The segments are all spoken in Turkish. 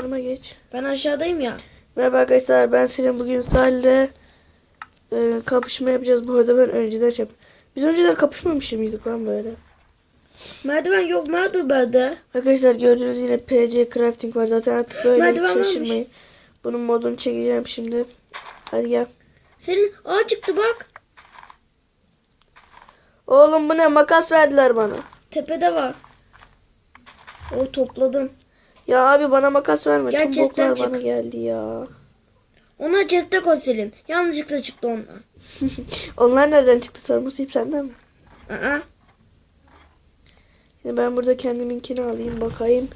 Yanıma geç. Ben aşağıdayım ya. Merhaba arkadaşlar ben Selim. Bugün Salih'le e, kapışma yapacağız. Bu arada ben önceden şey yap- Biz önceden kapışmamış mıydık lan böyle? Merdiven yok merdivende. Arkadaşlar gördüğünüz yine PC Crafting var. Zaten artık böyle Merdiven hiç varmış. şaşırmayın. Bunun modunu çekeceğim şimdi. Hadi gel. Senin aa çıktı bak. Oğlum bu ne? Makas verdiler bana. Tepede var. O topladım. Ya abi bana makas verme. Gel Tüm boklar bana çık. geldi ya. Ona ceste koy Selin. Yanlışlıkla çıktı ondan. Onlar nereden çıktı sormasıyım senden mi? Aa. Şimdi ben burada kendiminkini alayım bakayım.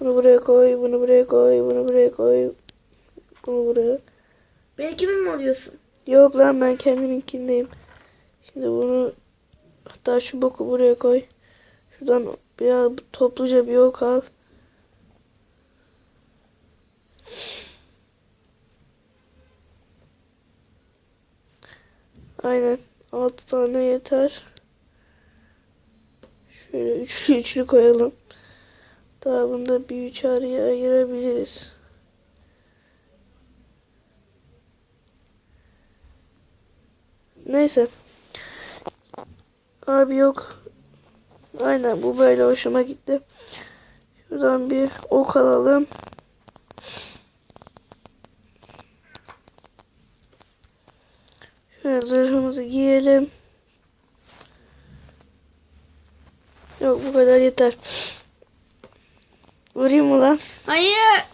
Bunu buraya koy, bunu buraya koy, bunu buraya koy. Bunu buraya. Beni kimin mi alıyorsun? Yok lan ben kendiminkindeyim. Şimdi bunu hatta şu boku buraya koy. Şuradan biraz topluca bir ok al. Aynen. 6 tane yeter. Şöyle üçlü üçlü koyalım. Daha bunda bir üç araya ayırabiliriz. Neyse. Abi yok. Aynen bu böyle hoşuma gitti. Şuradan bir ok alalım. Şöyle zırhımızı giyelim. Yok bu kadar yeter. Vurayım mı lan? Hayır.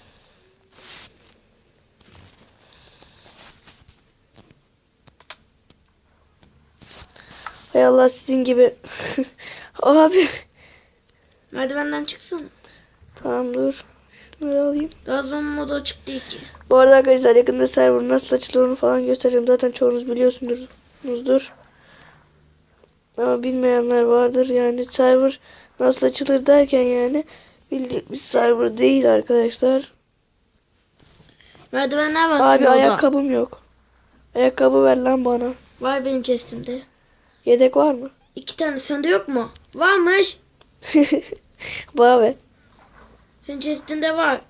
Hay Allah sizin gibi. Abi. Merdivenden çıksana. Tamam dur. Şunları alayım. Gazman modu açık değil ki. Bu arada arkadaşlar yakında server nasıl açılır falan göstereceğim. Zaten çoğunuz biliyorsunuzdur. Ama bilmeyenler vardır. Yani server nasıl açılır derken yani bildiğimiz bir server değil arkadaşlar. Merdivenler var Abi ayakkabım yok. Ayakkabı ver lan bana. Var benim chestimde. Yedek var mı? İki tane sende yok mu? Varmış. bana ver. Senin chestinde var.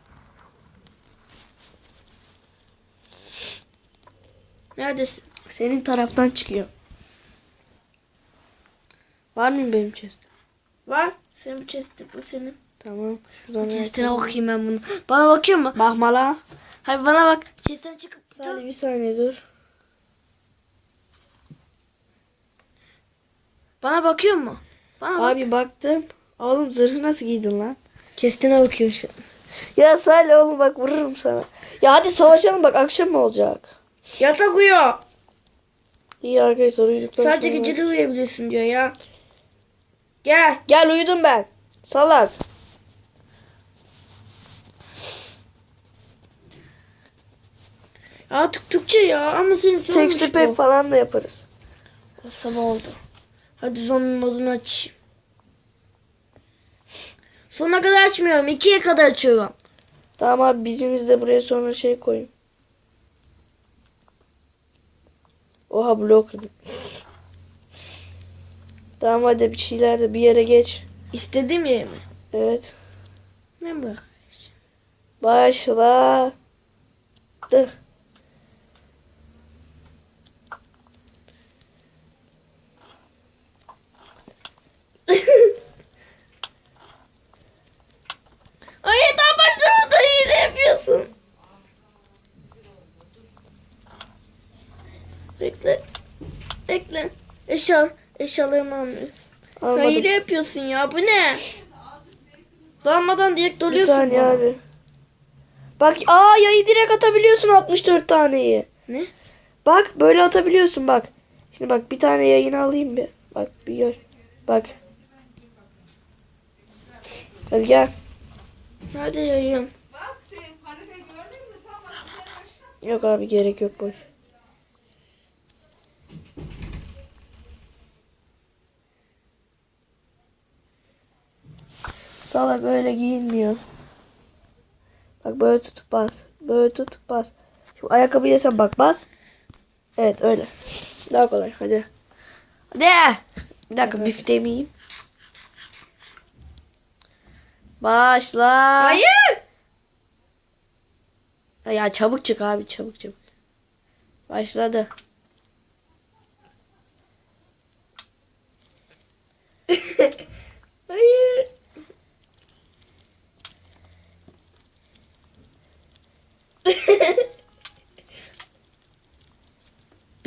Neredesin? Senin taraftan çıkıyor. Var mı benim chestim? Var. Senin chestin bu senin. Tamam. Şuradan Chestine bakayım ben bunu. Bana bakıyor mu? Bakma la. Hayır bana bak. Chestten çıkıp Sadece bir saniye dur. Bana bakıyor mu? Bana bak. Abi baktım. Oğlum zırhı nasıl giydin lan? Chestine bakıyor şu. Ya Salih oğlum bak vururum sana. Ya hadi savaşalım bak akşam mı olacak? Yatak uyuyor. İyi arkadaşlar uyuduktan Sadece sonra- geceli uyuyabilirsin diyor ya. Gel. Gel uyudum ben. Salak. Artık Türkçe ya ama senin sormuş pack bu. falan da yaparız. Sabah oldu. Hadi zombi modunu aç. Sona kadar açmıyorum. ikiye kadar açıyorum. Tamam abi birimiz de buraya sonra şey koyun. Oha blok. Tamam hadi bir şeyler de bir yere geç. İstediğim yere mi? Evet. Ben bak. Başla. Dı. Ay daha başlamadı yine yapıyorsun. Bekle. Eşya, eşyalarımı almıyorsun. Almadım. Hayır yapıyorsun ya bu ne? Dalmadan direkt Bir doluyorsun. saniye bana. abi. Bak aa yayı direkt atabiliyorsun 64 taneyi. Ne? Bak böyle atabiliyorsun bak. Şimdi bak bir tane yayını alayım bir. Bak bir gör. Bak. Hadi gel. Hadi yayın. Yok abi gerek yok boş. Salak öyle giyinmiyor. Bak böyle tutup bas. Böyle tutup bas. Şu ayakkabı yesen bak bas. Evet öyle. Daha kolay hadi. Hadi. Bir dakika bifteğimi yiyeyim. Başla. Hayır. Ya çabuk çık abi çabuk çabuk. Başladı. Hayır.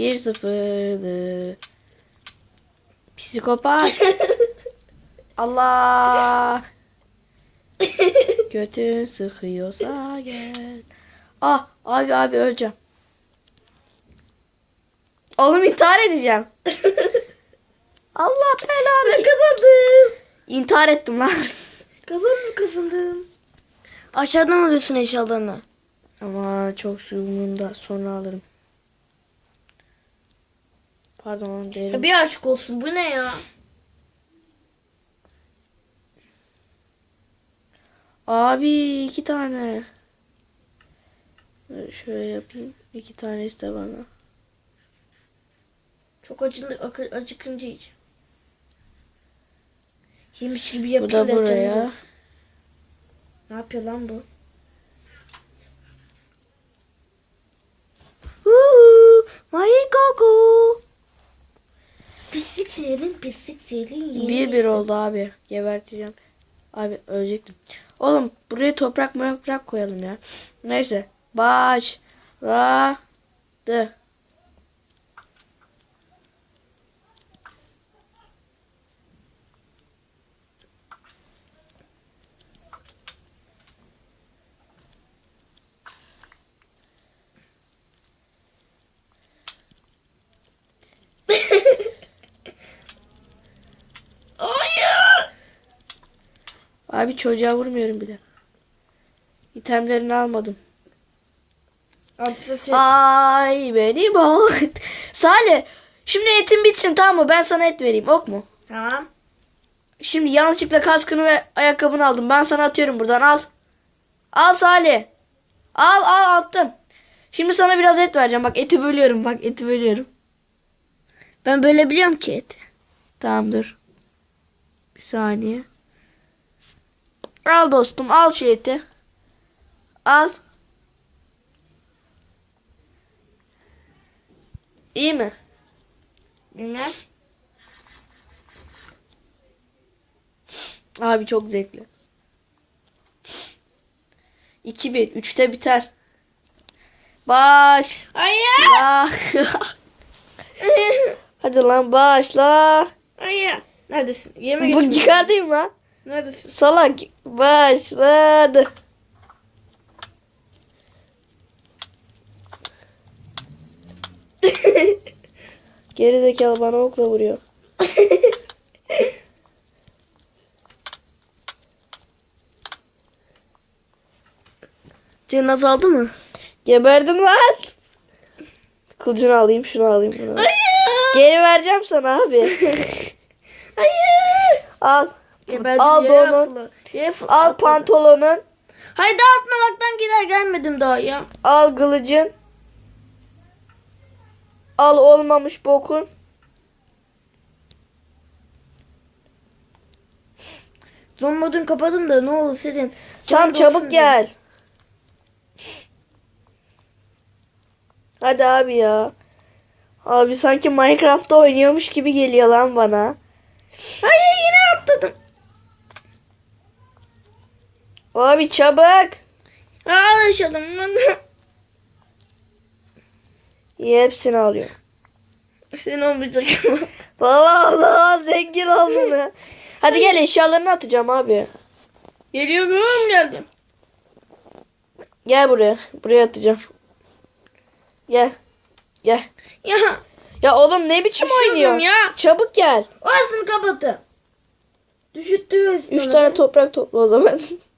Bir sıfırdı. Psikopat. Allah. Götün sıkıyorsa gel. Ah abi abi öleceğim. Oğlum intihar edeceğim. Allah belanı. Kazandım. İntihar ettim lan. Kazandım kazandım. Aşağıdan alıyorsun eşyalarını. Ama çok suyumunda sonra alırım. Pardon derim. Ya bir aşk olsun bu ne ya? Abi iki tane. Şöyle yapayım. İki tanesi de bana. Çok acındı, akı- acıkınca yiyeceğim. Yemiş gibi Bu yapayım da da canım buraya. yok. Ne yapıyor lan bu? Pislik seyelim, pislik seyelim. yeni Bir bir işte. oldu abi. Geberteceğim. Abi ölecektim. Oğlum buraya toprak toprak koyalım ya. Neyse. Başladı. Hayır. Abi çocuğa vurmuyorum bile. İtemlerini almadım. Antifasil. Ay benim o. Salih şimdi etin bitsin tamam mı? Ben sana et vereyim ok mu? Tamam. Şimdi yanlışlıkla kaskını ve ayakkabını aldım. Ben sana atıyorum buradan al. Al Salih. Al al attım. Şimdi sana biraz et vereceğim. Bak eti bölüyorum. Bak eti bölüyorum. Ben böyle biliyorum ki et. Tamam dur. Bir saniye. Al dostum al şu eti. Al. İyi mi? Bilmem. Abi çok zevkli. 2-1. 3'te biter. Baş. Hayır. Hadi lan başla. Hayır. Neredesin? Yemek Bu yukarıdayım lan. Neredesin? Salak. Başladı. Geri zekalı bana okla vuruyor. Canın azaldı mı? Geberdim lan. Kılıcını alayım şunu alayım bunu. Hayır. Geri vereceğim sana abi. Hayır. Al. Geberdim Al fırla. Al pantolonun. Haydi atmalaktan gider gelmedim daha ya. Al kılıcın. Al olmamış bokun. Zon modunu kapadım da ne olur senin. Tam Canın çabuk diye. gel. Hadi abi ya. Abi sanki Minecraft'ta oynuyormuş gibi geliyor lan bana. Hayır Abi çabuk. Ağlaşalım. İyi hepsini alıyor. Senin olmayacak ama. Allah zengin oldun ya. Hadi gel eşyalarını atacağım abi. Geliyorum geldim. Gel buraya. Buraya atacağım. Gel. Gel. Ya Ya oğlum ne biçim Düşürdüm oynuyor? ya. Çabuk gel. orasını kapatın. Düşüttürüyoruz Üç tane toprak topla o zaman.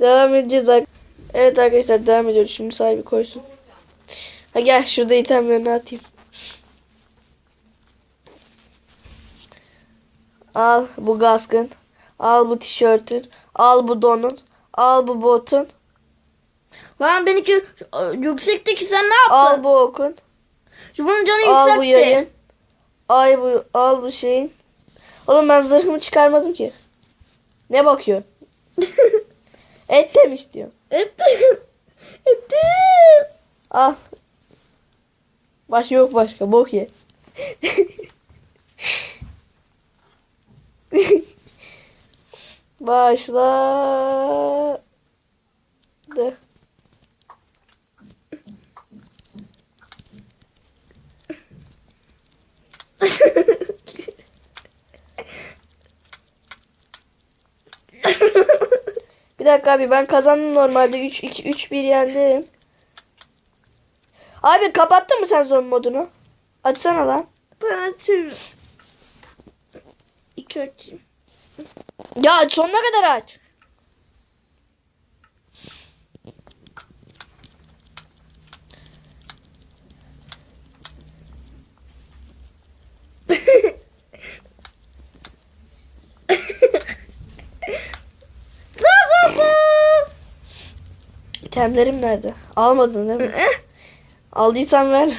devam edeceğiz. ar- Evet arkadaşlar devam ediyoruz. Şimdi sahibi koysun. Ha gel şurada itemlerini atayım. Al bu gaskın. Al bu tişörtün. Al bu donun. Al bu botun. Lan benimki yüksekteki sen ne yaptın? Al bu okun. Şu bunun canı Al yüksekti. bu yayın. Ay bu al bu şeyin. Oğlum ben zırhımı çıkarmadım ki. Ne bakıyor? Et de mi istiyor? Et, Al. Başka yok başka. Bok ye. Başla. De. Bir dakika abi ben kazandım normalde 3 2 3 1 yendim. Abi kapattın mı sen zombi modunu? Açsana lan. Ben açayım. İki açayım. Ya sonuna kadar aç. İtemlerim nerede? Almadın değil mi? Eh, Aldıysan ver.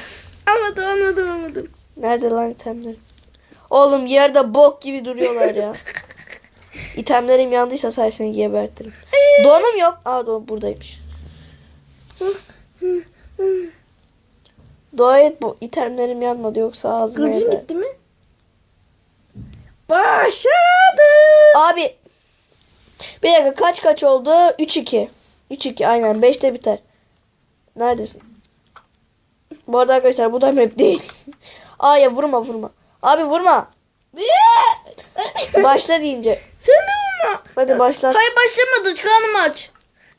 Almadım almadım almadım. Nerede lan itemlerim? Oğlum yerde bok gibi duruyorlar ya. İtemlerim yandıysa say seni gebertirim. Donum yok. Aa don buradaymış. Dua et bu itemlerim yanmadı yoksa ağzına Kılıcım eder. gitti mi? Başladı. Abi bir dakika kaç kaç oldu? 3-2. 3-2 aynen 5'te biter. Neredesin? Bu arada arkadaşlar bu da map değil. Aa ya vurma vurma. Abi vurma. Başla deyince. Sen de vurma. Hadi başla. Hayır başlamadı. Karnım aç.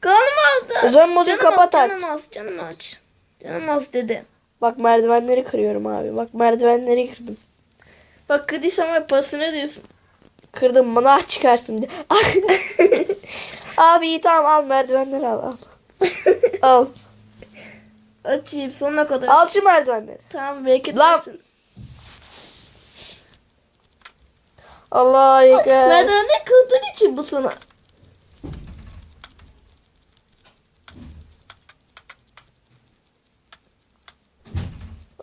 Karnım ağzı. Zon modunu Canım kapat aç. Canım az, canım aç. Canım az dedi. Bak merdivenleri kırıyorum abi. Bak merdivenleri kırdım. Bak kırdıysam hep parasını diyorsun. Kırdım bana ah çıkarsın diye. abi iyi tamam al merdivenleri al al. al. Açayım sonuna kadar. Al şu merdivenleri. Tamam belki Lan. dersin. Allah ekber. Merdivende kırdığın için bu sana.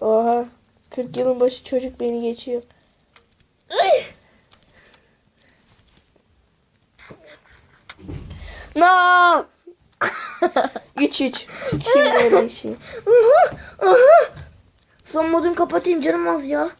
Oha. 40 yılın başı çocuk beni geçiyor. Ay. No. 3-3. Şimdi öyle işi. Aha, aha. Son modunu kapatayım canım az ya.